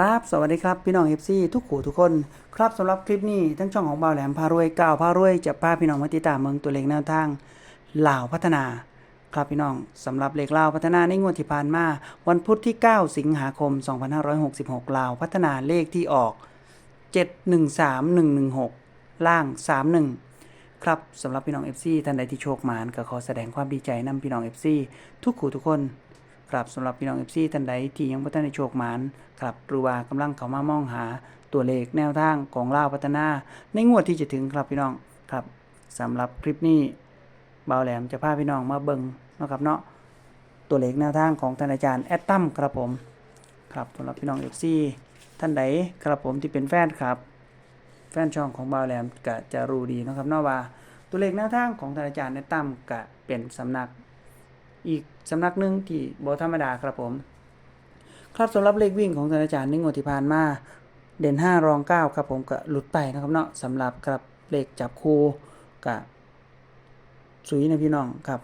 ครับ สวัสดีครับ พี่น้องเอฟซีทุกขู่ทุกคน ครับสำหรับคลิปนี้ ทั้งช่องของบ่าวแหลมพารวยก้าวพารวยจะพาพี่น้องมาติดตามเมืองตัวเลขแนวทางลาวพัฒนา ครับพี่น้องสำหรับเลขลาวพัฒนาในงวดที่ผ่านมา วันพุธที่ 9 สิงหาคม 2566 ลาวพัฒนาเลขที่ออก 713116 ล่าง 31 ครับสำหรับพี่น้อง FC ท่านใดที่โชคหมานก็ขอแสดงความดีใจนำพี่น้อง FC ทุกขู่ทุกคน ครับสำหรับพี่น้อง FC ท่านใดที่ยังบ่ทันได้โชคหมานครับหรือว่ากำลังเข้ามามองหาตัวเลขแนวทางของลาวพัฒนา ในงวดที่จะถึงครับพี่น้องครับสำหรับคลิปนี้บ่าแหลมจะพาพี่น้องมาเบิ่งนะครับเนาะตัวเลขแนวทางของท่านอาจารย์แอดตัมครับผมครับสำหรับพี่น้อง FC ท่านใดครับผมที่เป็นแฟนครับ แฟนช่องของบ่าแหลมก็จะรู้ดีนะครับเนาะว่าตัวเลขแนวทางของท่านอาจารย์แอดตัมก็เป็นสำนัก อีกสำนักหนึ่งที่บธรรมดาครับผม ครับสำหรับเลขวิ่งของท่านอาจารย์ในงวดที่ผ่านมา เด่น 5 รอง 9 ครับผมก็หลุดไปนะครับเนาะสำหรับครับเลขจับคู่กับสุยนะพี่น้องครับ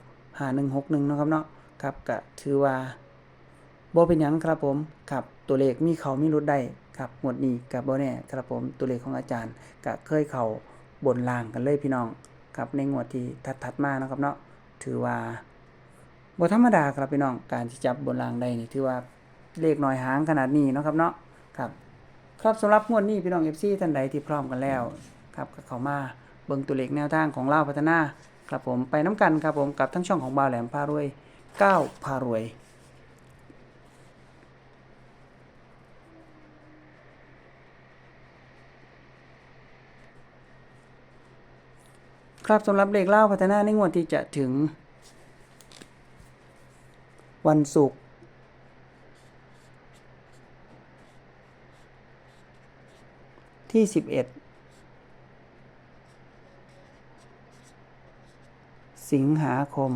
5161เนาะครับเนาะครับก็ถือว่าบ่เป็นหยังครับผมครับตัวเลขมีเขามีรุดได้ครับหมดนี้กับบ่แน่ครับผมตัวเลขของอาจารย์ก็เคยเขาบนล่างกันเลยพี่น้องครับในงวดที่ถัดๆมานะครับเนาะถือว่า บ่ธรรมดาครับพี่น้อง การที่จับบนรางได้นี่ถือว่าเลขน้อยหางขนาดนี้เนาะครับเนาะครับ ครับสำหรับงวดนี้พี่น้อง FC ท่านใดที่พร้อมกันแล้วครับก็เข้ามาเบิ่งตัวเลขแนวทางของเล่าพัฒนาครับผมไปน้ำกันครับผมกับทั้งช่องของบ่าวแหลมพารวยก้าวพารวยครับสำหรับเลขเล่าพัฒนาในงวดที่จะถึง วันศุกร์ที่สิบเอ็ดสิงหาคม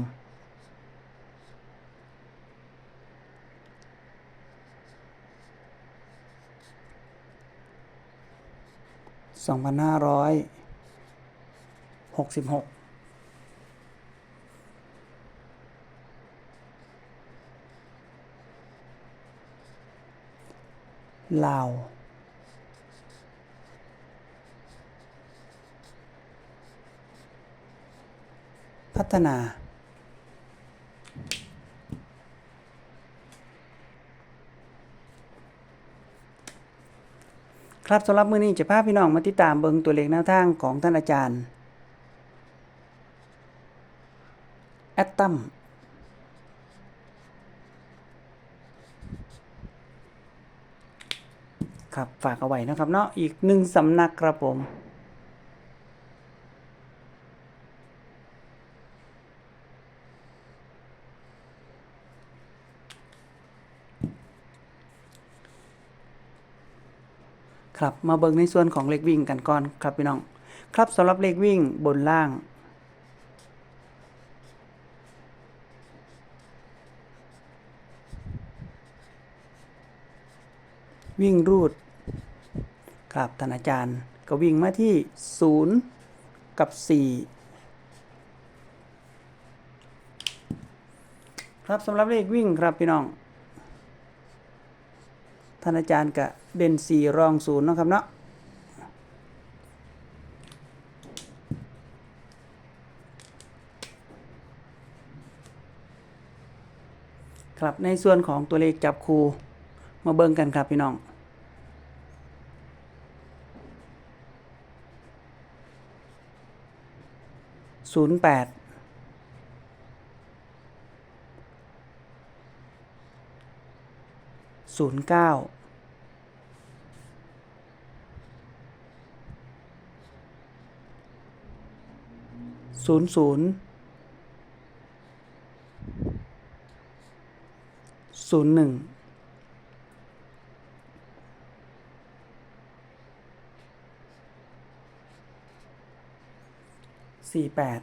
สองพันห้าร้อยหกสิบหก ลาว พัฒนาครับสำหรับมื้อนี้จะพาพี่น้องมาติดตามเบิงตัวเลขแนวทางของท่านอาจารย์ แอตตัม ครับฝากเอาไว้นะครับเนาะอีกหนึ่งสำนักครับผมครับมาเบิ่งในส่วนของเลขวิ่งกันก่อนครับพี่น้อง ครับสำหรับเลขวิ่งบนล่าง วิ่งรูด ครับท่านอาจารย์ ก็วิ่งมาที่ 0 กับ 4 ครับสำหรับเลขวิ่งครับพี่น้องท่านอาจารย์ก็เด่น 4 รอง0นะครับเนาะครับในส่วนของตัวเลขจับคูมาเบิ่งกันครับพี่น้อง ศูนย์แปดศูนย์เก้าศูนย์ศูนย์ศูนย์หนึ่ง สี่แปด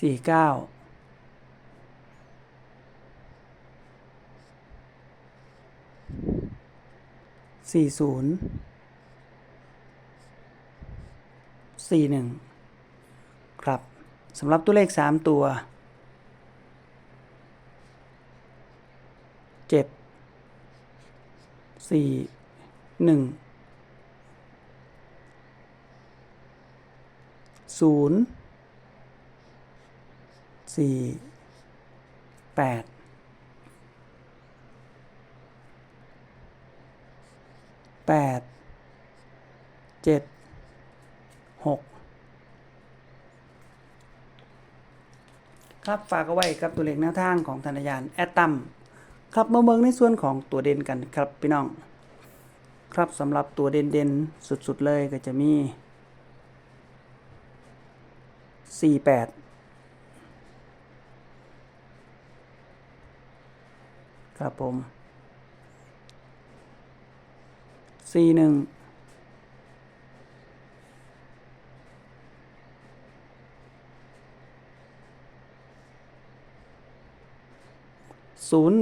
สี่เก้าสี่ศูนย์สี่หนึ่งครับสำหรับตัวเลขสามตัวเจ็ดสี่ หนึ่งศูนย์สี่แปดแปดเจ็ดหกครับฝากเอาไว้กับตัวเลขแนวทางของธนายานแอตตัมครับมาเมืองในส่วนของตัวเด่นกันครับพี่น้อง ครับสำหรับตัวเด่นๆ สุดๆเลยก็จะมี 48 ครับผม 41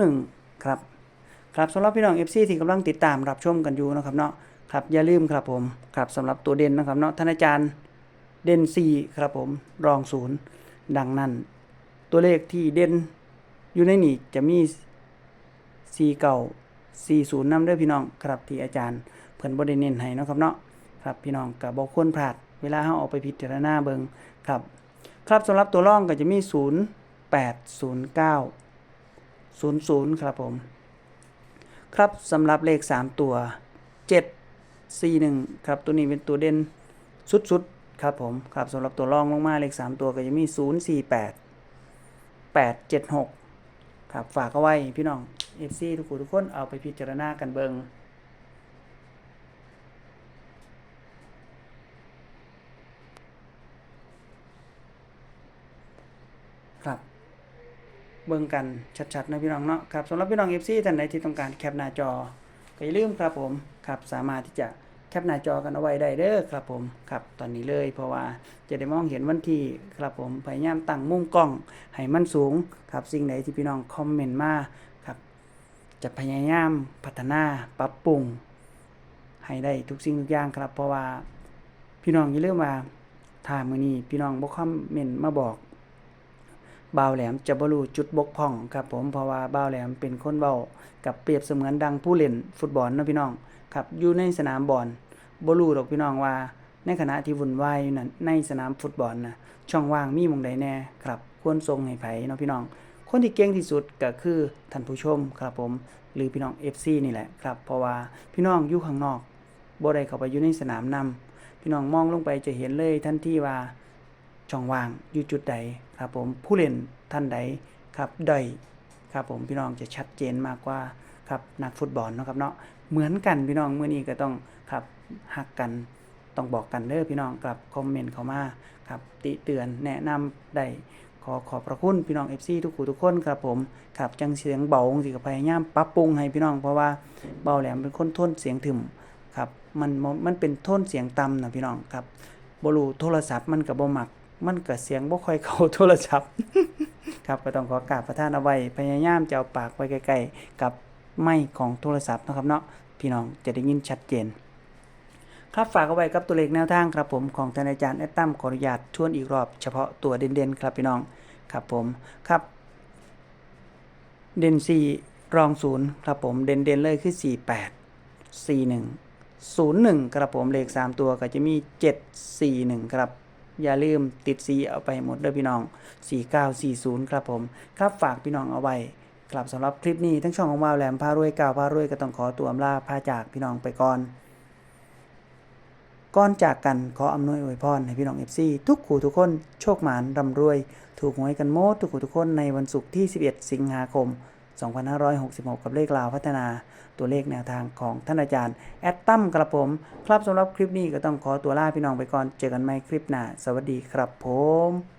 01 ครับ ครับสำหรับพี่น้อง FC ที่กำลังติดตามรับชมกันอยู่นะครับเนาะครับอย่าลืมครับผมครับสำหรับตัวเด่นนะครับเนาะท่านอาจารย์เด่น4ครับผมรองศูนย์ดังนั้น ตัวเลขที่เด่นอยู่ในนี่จะมี4เก่า40นำเด้อพี่น้องครับที่อาจารย์เพิ่นบ่ได้เน้นให้นะครับเนาะครับพี่น้องก็บ่ควรพลาดเวลาเฮาเอาไปพิจารณาเบิ่งครับ ครับสำหรับตัวร่องก็จะมี 0 8 0 9 00 ครับผม ครับสำหรับเลข 3 ตัว 7 4 1 ครับ ตัวนี้เป็นตัวเด่นสุดๆ ครับผม ครับสำหรับตัวรองลงมาเลข 3 ตัวก็จะมี 0 4 8 8 7 6 ครับ ฝากเอาไว้พี่น้อง FC ทุกคนทุกคนเอาไปพิจารณากันเบิงครับ เบิ่งกันชัดๆนะพี่น้องเนาะครับสำหรับพี่น้อง FC ท่านใดที่ต้องการแคปหน้าจอก็อย่าลืมครับผมครับสามารถที่จะแคปหน้าจอกันเอาไว้ได้เด้อครับผมครับตอนนี้เลยเพราะว่าจะได้มองเห็นวันที่ครับผมพยายามตั้งมุมกล้องให้มันสูงครับสิ่งใดที่พี่น้องคอมเมนต์มาครับ จะพยายามพัฒนาปรับปรุงให้ได้ทุกสิ่งทุกอย่างครับ เพราะว่าพี่น้องอย่าลืมว่าถ้ามื้อนี้พี่น้องบ่คอมเมนต์มาบอก บ่าวแหลมจะบรูจุดบกพร่องครับผมเพราะว่าบ่าวแหลมเป็นคนเว้ากับเปรียบเสมือนดังผู้เล่นฟุตบอลนะพี่น้องครับอยู่ในสนามบอลบรูดอกพี่น้องว่า ในขณะที่วุ่นวายอยู่นั้นในสนามฟุตบอลนะช่องว่างมีมองใดแน่ครับควรส่งให้ไผเนาะพี่น้อง คนที่เก่งที่สุดก็คือท่านผู้ชมครับผมหรือพี่น้อง FC นี่แหละครับเพราะว่าพี่น้องอยู่ข้างนอกบ่ได้เข้าไปอยู่ในสนามนำพี่น้องมองลงไปจะเห็นเลยทันทีว่าช่องว่างอยู่จุดใด ครับผมผู้เล่นท่านใดครับด้อยครับผมพี่น้องจะชัดเจนมากกว่าครับนักฟุตบอลเนาะครับเนาะเหมือนกันพี่น้องเมื่อนี้ก็ต้องครับหักกันต้องบอกกันเด้อพี่น้องครับคอมเมนต์เข้ามาครับติเตือนแนะนำได้ขอขอบพระคุณพี่น้อง FC ทุกคู่ทุกคนครับผมครับจังเสียงเบาสิก็พยายามปรับปรุงให้พี่น้องเพราะว่าเบาแหลมเป็นคนโทนเสียงถึมครับมันมันเป็นโทนเสียงต่ำนะพี่น้องครับบรูโทรศัพท์มันกับบ่มัก มันก็เสียงบ่ค่อยเข้าโทรศัพท์ ครับก็ต้องขอกราบประทานเอาไว้พยายามจะเอาปากไว้ใกล้ๆกับไม้ของโทรศัพท์นะครับเนาะพี่น้องจะได้ยินชัดเจน ครับฝากเอาไว้กับตัวเลขแนวทางครับผมของท่านอาจารย์แอตตัมขออนุญาตทวนอีกรอบเฉพาะตัวเด่นๆ ครับพี่น้องครับผมครับ เด่น4รองศูนย์ครับผมเด่นเด่นๆเลยคือ 48 41 01 ครับผมเลข 3 ตัวก็จะมี 741 ครับ อย่าลืมติด C เอาไปหมดเด้อพี่น้อง 4940 ครับผม ครับฝากพี่น้องเอาไว้ครับสำหรับคลิปนี้ทั้งช่องของวาวแหลมพารวยกาวพารวยก็ต้องขอตัวอำลาพาจากพี่น้องไปก่อนก่อนจากกันขออำนวยอวยพรให้พี่น้อง FC ทุกขู่ทุกคนโชคหมานร่ำรวย ถูกหวยกันโมดทุกขู่ทุกคนในวันศุกร์ที่ 11 สิงหาคม 2566 กับเลขลาวพัฒนาตัวเลขแนวทางของท่านอาจารย์ แอดตั้มกระผม ครับสำหรับคลิปนี้ก็ต้องขอตัวลาพี่น้องไปก่อน เจอกันใหม่คลิปหน้า สวัสดีครับผม